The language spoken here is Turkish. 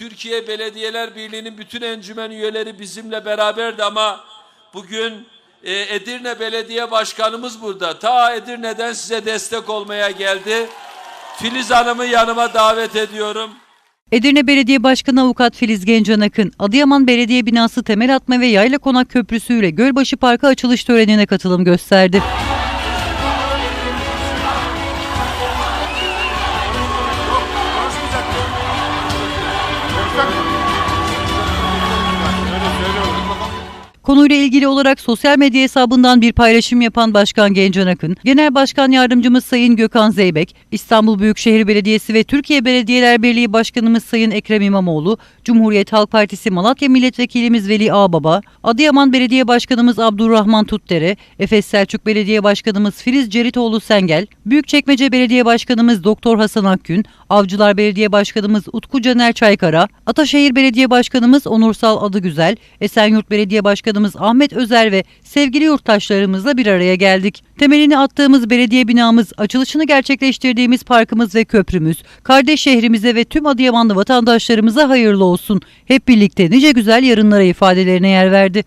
Türkiye Belediyeler Birliği'nin bütün encümen üyeleri bizimle beraberdi ama bugün e, Edirne Belediye Başkanımız burada. Ta Edirne'den size destek olmaya geldi. Filiz Hanım'ı yanıma davet ediyorum. Edirne Belediye Başkanı Avukat Filiz Gencan Akın, Adıyaman Belediye Binası temel atma ve Yayla Konak Köprüsü ile Gölbaşı Parkı açılış törenine katılım gösterdi. Konuyla ilgili olarak sosyal medya hesabından bir paylaşım yapan Başkan Gencan Akın, Genel Başkan Yardımcımız Sayın Gökhan Zeybek, İstanbul Büyükşehir Belediyesi ve Türkiye Belediyeler Birliği Başkanımız Sayın Ekrem İmamoğlu, Cumhuriyet Halk Partisi Malatya Milletvekilimiz Veli Ağbaba, Adıyaman Belediye Başkanımız Abdurrahman Tutdere, Efes Selçuk Belediye Başkanımız Filiz Ceritoğlu Sengel, Büyükçekmece Belediye Başkanımız Doktor Hasan Akgün, Avcılar Belediye Başkanımız Utku Caner Çaykara, Ataşehir Belediye Başkanımız Onursal Adıgüzel, Esenyurt Belediye Başkanımız Ahmet Özer ve sevgili yurttaşlarımızla bir araya geldik. Temelini attığımız belediye binamız, açılışını gerçekleştirdiğimiz parkımız ve köprümüz, kardeş şehrimize ve tüm Adıyamanlı vatandaşlarımıza hayırlı olsun. Hep birlikte nice güzel yarınlara ifadelerine yer verdi.